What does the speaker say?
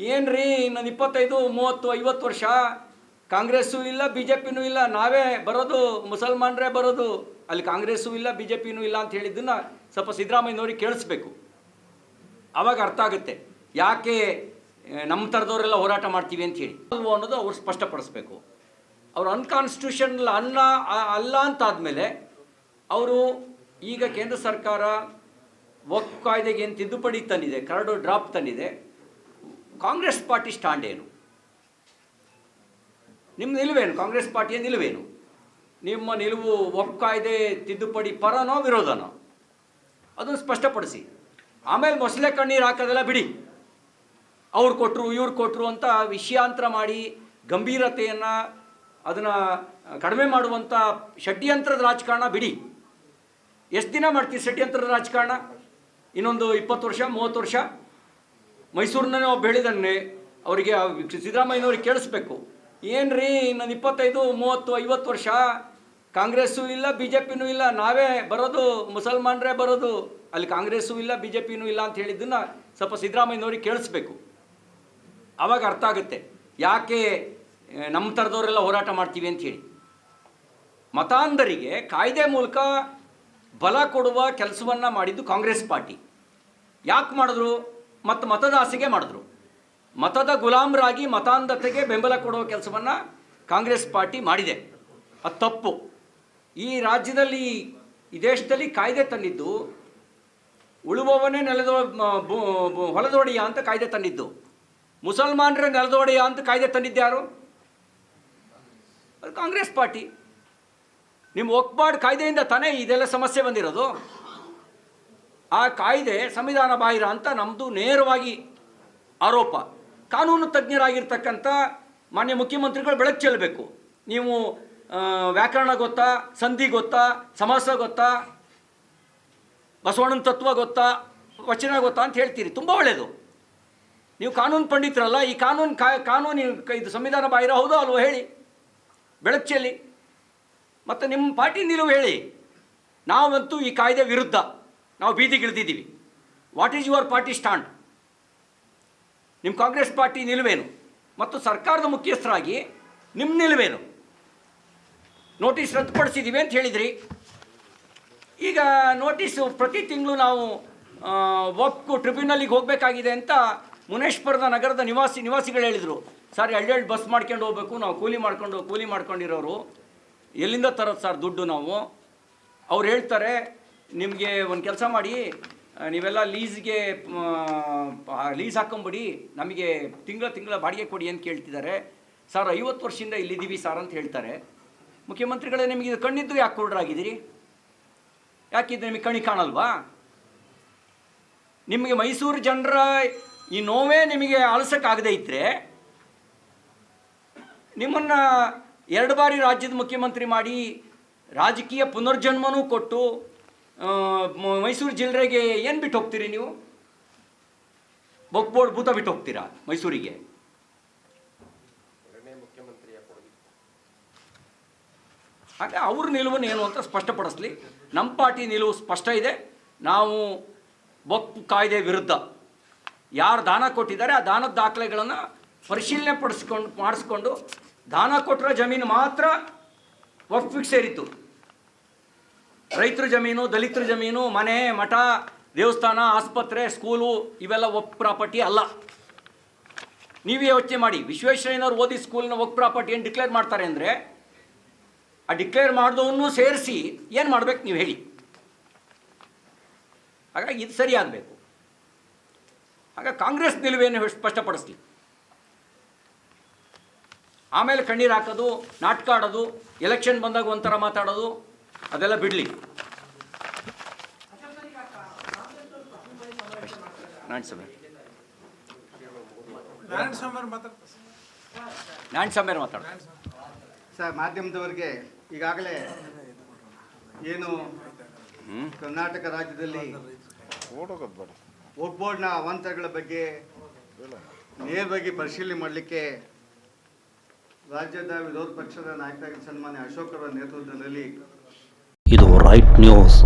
ಏನ್ರಿ ಇನ್ನೊಂದು ಇಪ್ಪತ್ತೈದು, ಮೂವತ್ತು, ಐವತ್ತು ವರ್ಷ? ಕಾಂಗ್ರೆಸ್ಸು ಇಲ್ಲ ಬಿ ಜೆ ಪಿನೂ ಇಲ್ಲ, ನಾವೇ ಬರೋದು, ಮುಸಲ್ಮಾನರೇ ಬರೋದು. ಅಲ್ಲಿ ಕಾಂಗ್ರೆಸ್ಸು ಇಲ್ಲ ಬಿ ಜೆ ಪಿನೂ ಇಲ್ಲ ಅಂತ ಹೇಳಿದ್ದನ್ನು ಸ್ವಲ್ಪ ಸಿದ್ದರಾಮಯ್ಯನವ್ರಿಗೆ ಕೇಳಿಸ್ಬೇಕು. ಆವಾಗ ಅರ್ಥ ಆಗುತ್ತೆ. ಯಾಕೆ ನಮ್ಮ ಥರದವರೆಲ್ಲ ಹೋರಾಟ ಮಾಡ್ತೀವಿ ಅಂತ ಹೇಳಿ. ಅಲ್ವೋ ಅನ್ನೋದು ಅವ್ರು ಸ್ಪಷ್ಟಪಡಿಸ್ಬೇಕು. ಅವ್ರು ಅನ್ಕಾನ್ಸ್ಟಿಟ್ಯೂಷನಲ್ ಆ- ಅಲ್ಲ ಅಂತಾದಮೇಲೆ ಅವರು ಈಗ ಕೇಂದ್ರ ಸರ್ಕಾರ ವಕ್ ಕಾಯ್ದೆಗೆ ಏನು ತಿದ್ದುಪಡಿ ತಂದಿದೆ, ಕರಡು ಡ್ರಾಪ್ ತಂದಿದೆ ಕಾಂಗ್ರೆಸ್ ಪಾರ್ಟಿ ಸ್ಟ್ಯಾಂಡ್ ಏನು? ನಿಮ್ಮ ನಿಲುವೇನು? ಕಾಂಗ್ರೆಸ್ ಪಾರ್ಟಿಯ ನಿಲುವೇನು? ನಿಮ್ಮ ನಿಲುವು ಒಪ್ ಕಾಯ್ದೆ ತಿದ್ದುಪಡಿ ಪರನೋ ವಿರೋಧನೋ? ಅದನ್ನು ಸ್ಪಷ್ಟಪಡಿಸಿ. ಆಮೇಲೆ ಮೊಸಳೆ ಕಣ್ಣೀರು ಹಾಕೋದೆಲ್ಲ ಬಿಡಿ. ಅವ್ರು ಕೊಟ್ಟರು ಇವ್ರು ಕೊಟ್ಟರು ಅಂತ ವಿಷಯಾಂತರ ಮಾಡಿ ಗಂಭೀರತೆಯನ್ನು ಅದನ್ನು ಕಡಿಮೆ ಮಾಡುವಂಥ ಷಡ್ಯಂತ್ರದ ರಾಜಕಾರಣ ಬಿಡಿ. ಎಷ್ಟು ದಿನ ಮಾಡ್ತೀವಿ ಷಡ್ಯಂತ್ರದ ರಾಜಕಾರಣ? ಇನ್ನೊಂದು ಇಪ್ಪತ್ತು ವರ್ಷ, ಮೂವತ್ತು ವರ್ಷ? ಮೈಸೂರಿನೇ ಒಬ್ಬ ಹೇಳಿದಾನೆ ಅವರಿಗೆ ಸಿದ್ದರಾಮಯ್ಯನವ್ರಿಗೆ ಕೇಳಿಸ್ಬೇಕು. ರೀ ಇನ್ನೊಂದು ಇಪ್ಪತ್ತೈದು, ಮೂವತ್ತು, ಐವತ್ತು ವರ್ಷ? ಕಾಂಗ್ರೆಸ್ಸು ಇಲ್ಲ ಬಿ ಜೆ ಪಿನೂ ಇಲ್ಲ, ನಾವೇ ಬರೋದು ಮುಸಲ್ಮಾನರೇ ಬರೋದು. ಅಲ್ಲಿ ಕಾಂಗ್ರೆಸ್ಸು ಇಲ್ಲ ಬಿ ಜೆ ಪಿನೂ ಇಲ್ಲ ಅಂತ ಹೇಳಿದ್ದನ್ನು ಸ್ವಲ್ಪ ಸಿದ್ದರಾಮಯ್ಯನವ್ರಿಗೆ ಕೇಳಿಸ್ಬೇಕು. ಆವಾಗ ಅರ್ಥ ಆಗುತ್ತೆ. ಯಾಕೆ ನಮ್ಮ ಥರದವರೆಲ್ಲ ಹೋರಾಟ ಮಾಡ್ತೀವಿ ಅಂತ ಹೇಳಿ. ಮತಾಂಧರಿಗೆ ಕಾಯ್ದೆ ಮೂಲಕ ಬಲ ಕೊಡುವ ಕೆಲಸವನ್ನು ಮಾಡಿದ್ದು ಕಾಂಗ್ರೆಸ್ ಪಾರ್ಟಿ. ಯಾಕೆ ಮಾಡಿದ್ರು? ಮತ್ತು ಮತದಾಸಿಗೆ ಮಾಡಿದ್ರು. ಮತದ ಗುಲಾಮರಾಗಿ ಮತಾಂಧತೆಗೆ ಬೆಂಬಲ ಕೊಡುವ ಕೆಲಸವನ್ನು ಕಾಂಗ್ರೆಸ್ ಪಾರ್ಟಿ ಮಾಡಿದೆ. ಅದು ತಪ್ಪು. ಈ ರಾಜ್ಯದಲ್ಲಿ, ಈ ದೇಶದಲ್ಲಿ ಕಾಯ್ದೆ ತಂದಿದ್ದು, ಉಳುವವನೇ ನೆಲದ ಹೊಲದೊಡೆಯ ಅಂತ ಕಾಯ್ದೆ ತಂದಿದ್ದು. ಮುಸಲ್ಮಾನರೇ ನೆಲದೊಡೆಯ ಅಂತ ಕಾಯ್ದೆ ತಂದಿದ್ದು ಯಾರು? ಅದು ಕಾಂಗ್ರೆಸ್ ಪಾರ್ಟಿ. ನಿಮ್ಮ ಒಕ್ಬಾರ್ಡ್ ಕಾಯ್ದೆಯಿಂದ ತಾನೇ ಇದೆಲ್ಲ ಸಮಸ್ಯೆ ಬಂದಿರೋದು? ಆ ಕಾಯ್ದೆ ಸಂವಿಧಾನ ಬಾಹಿರ ಅಂತ ನಮ್ಮದು ನೇರವಾಗಿ ಆರೋಪ. ಕಾನೂನು ತಜ್ಞರಾಗಿರ್ತಕ್ಕಂಥ ಮಾನ್ಯ ಮುಖ್ಯಮಂತ್ರಿಗಳು ಬೆಳಕು ಚೆಲ್ಲಬೇಕು. ನೀವು ವ್ಯಾಕರಣ ಗೊತ್ತಾ, ಸಂಧಿ ಗೊತ್ತಾ, ಸಮಾಸ ಗೊತ್ತಾ, ಬಸವಣ್ಣನ ತತ್ವ ಗೊತ್ತಾ, ವಚನ ಗೊತ್ತಾ ಅಂತ ಹೇಳ್ತೀರಿ. ತುಂಬ ಒಳ್ಳೆಯದು ನೀವು ಕಾನೂನು ಪಂಡಿತರಲ್ಲ, ಈ ಕಾನೂನು ಕಾನೂನು ಇದು ಸಂವಿಧಾನ ಬಾಹಿರ ಹೌದೋ ಅಲ್ವೋ ಹೇಳಿ. ಬೆಳಕು ಚೆಲ್ಲಿ. ಮತ್ತು ನಿಮ್ಮ ಪಾರ್ಟಿ ನಿಲುವು ಹೇಳಿ. ನಾವಂತೂ ಈ ಕಾಯ್ದೆ ವಿರುದ್ಧ. ನಾವು ಬೀದಿಗಿಳಿದಿದ್ದೀವಿ what is your party stand ನಿಮ್ಮ ಕಾಂಗ್ರೆಸ್ ಪಾರ್ಟಿ ನಿಲುವೇನು? ಮತ್ತು ಸರ್ಕಾರದ ಮುಖ್ಯಸ್ಥರಾಗಿ ನಿಮ್ಮ ನಿಲುವೇನು? ನೋಟಿಸ್ ರದ್ದುಪಡಿಸಿದ್ದೀವಿ ಅಂತ ಹೇಳಿದ್ರಿ. ಈಗ ನೋಟಿಸು ಪ್ರತಿ ತಿಂಗಳು ನಾವು ಒಪ್ಪು ಟ್ರಿಬ್ಯುನಲ್ಲಿಗೆ ಹೋಗಬೇಕಾಗಿದೆ ಅಂತ ಮುನೇಶ್ವರದ ನಗರದ ನಿವಾಸಿ, ನಿವಾಸಿಗಳು ಹೇಳಿದರು. ಸರ್ ಎರಡೆರಡು ಬಸ್ ಮಾಡ್ಕೊಂಡು ಹೋಗ್ಬೇಕು. ನಾವು ಕೂಲಿ ಮಾಡ್ಕೊಂಡು, ಕೂಲಿ ಮಾಡ್ಕೊಂಡಿರೋರು. ಎಲ್ಲಿಂದ ತರೋದು ಸರ್ ದುಡ್ಡು ನಾವು? ಅವ್ರು ಹೇಳ್ತಾರೆ ನಿಮಗೆ ಒಂದು ಕೆಲಸ ಮಾಡಿ ನೀವೆಲ್ಲ ಲೀಸ್ಗೆ ಲೀಸ್ ಹಾಕೊಂಬಿಡಿ, ನಮಗೆ ತಿಂಗಳ ತಿಂಗಳ ಬಾಡಿಗೆ ಕೊಡಿ ಅಂತ ಕೇಳ್ತಿದ್ದಾರೆ. ಸರ್, ಐವತ್ತು ವರ್ಷದಿಂದ ಇಲ್ಲಿದ್ದೀವಿ ಸರ್ ಅಂತ ಹೇಳ್ತಾರೆ. ಮುಖ್ಯಮಂತ್ರಿಗಳೇ ನಿಮಗೆ ಇದು ಕಣ್ಣಿದ್ದು ಯಾಕೆ ಕೊಡ್ರಾಗಿದ್ದೀರಿ? ಯಾಕಿದ್ರೆ ನಿಮಗೆ ಕಣಿ ಕಾಣಲ್ವಾ? ನಿಮಗೆ ಮೈಸೂರು ಜನರ ಈ ನೋವೇ ನಿಮಗೆ ಆಲಿಸೋಕ್ಕಾಗದೇ ಇದ್ದರೆ ನಿಮ್ಮನ್ನು ಎರಡು ಬಾರಿ ರಾಜ್ಯದ ಮುಖ್ಯಮಂತ್ರಿ ಮಾಡಿ ರಾಜಕೀಯ ಪುನರ್ಜನ್ಮನೂ ಕೊಟ್ಟು ಮೈಸೂರು ಜಿಲ್ಲೆಗೆ ಏನು ಬಿಟ್ಟು ಹೋಗ್ತೀರಿ ನೀವು? ಬೊಕ್ಬೋಡ್ ಭೂತ ಬಿಟ್ಟು ಹೋಗ್ತೀರಾ ಮೈಸೂರಿಗೆ? ಹಾಗೆ ಅವ್ರ ನಿಲುವನ್ನು ಏನು ಅಂತ ಸ್ಪಷ್ಟಪಡಿಸ್ಲಿ. ನಮ್ಮ ಪಾರ್ಟಿ ನಿಲುವು ಸ್ಪಷ್ಟ ಇದೆ. ನಾವು ಬೊಕ್ ಕಾಯ್ದೆ ವಿರುದ್ಧ ಯಾರು ದಾನ ಕೊಟ್ಟಿದ್ದಾರೆ ಆ ದಾನದ ದಾಖಲೆಗಳನ್ನು ಪರಿಶೀಲನೆ ಪಡಿಸ್ಕೊಂಡು ಮಾಡಿಸ್ಕೊಂಡು ದಾನ ಕೊಟ್ಟಿರೋ ಜಮೀನು ಮಾತ್ರ ವಕ್ಫಿಗೆ ಸೇರಿತ್ತು. ರೈತರ ಜಮೀನು, ದಲಿತರ ಜಮೀನು, ಮನೆ, ಮಠ, ದೇವಸ್ಥಾನ, ಆಸ್ಪತ್ರೆ, ಸ್ಕೂಲು, ಇವೆಲ್ಲ ಒಕ್ ಪ್ರಾಪರ್ಟಿ ಅಲ್ಲ. ನೀವೇ ಯೋಚನೆ ಮಾಡಿ. ವಿಶ್ವೇಶ್ವರಯ್ಯನವ್ರು ಓದಿ ಸ್ಕೂಲ್ನ ಒಕ್ ಪ್ರಾಪರ್ಟಿ ಏನು ಡಿಕ್ಲೇರ್ ಮಾಡ್ತಾರೆ ಅಂದರೆ, ಆ ಡಿಕ್ಲೇರ್ ಮಾಡಿದವನ್ನೂ ಸೇರಿಸಿ ಏನು ಮಾಡ್ಬೇಕು ನೀವು ಹೇಳಿ. ಹಾಗಾಗಿ ಇದು ಸರಿ ಆಗಬೇಕು. ಆಗ ಕಾಂಗ್ರೆಸ್ ನಿಲುವೇನು ಸ್ಪಷ್ಟಪಡಿಸ್ಲಿ. ಆಮೇಲೆ ಕಣ್ಣೀರು ಹಾಕೋದು, ನಾಟಕ ಆಡೋದು, ಎಲೆಕ್ಷನ್ ಬಂದಾಗ ಒಂಥರ ಮಾತಾಡೋದು ಅದೆಲ್ಲ ಬಿಡಲಿ. ನಾನ್ ಸಮೀರ್ ಮಾತಾಡೋ ಸರ್ ಮಾಧ್ಯಮದವರಿಗೆ ಈಗಾಗಲೇ ಏನು ಕರ್ನಾಟಕ ರಾಜ್ಯದಲ್ಲಿ ವೋಟ್ ಬೋರ್ಡ್ನ ಅವಾಂತರಗಳ ಬಗ್ಗೆ ನೇರವಾಗಿ ಪರಿಶೀಲನೆ ಮಾಡಲಿಕ್ಕೆ ರಾಜ್ಯದ ವಿರೋಧ ಪಕ್ಷದ ನಾಯಕರಾಗಿ ಸನ್ಮಾನ್ಯ ಅಶೋಕ್ ಅವರ ನೇತೃತ್ವದಲ್ಲಿ right news.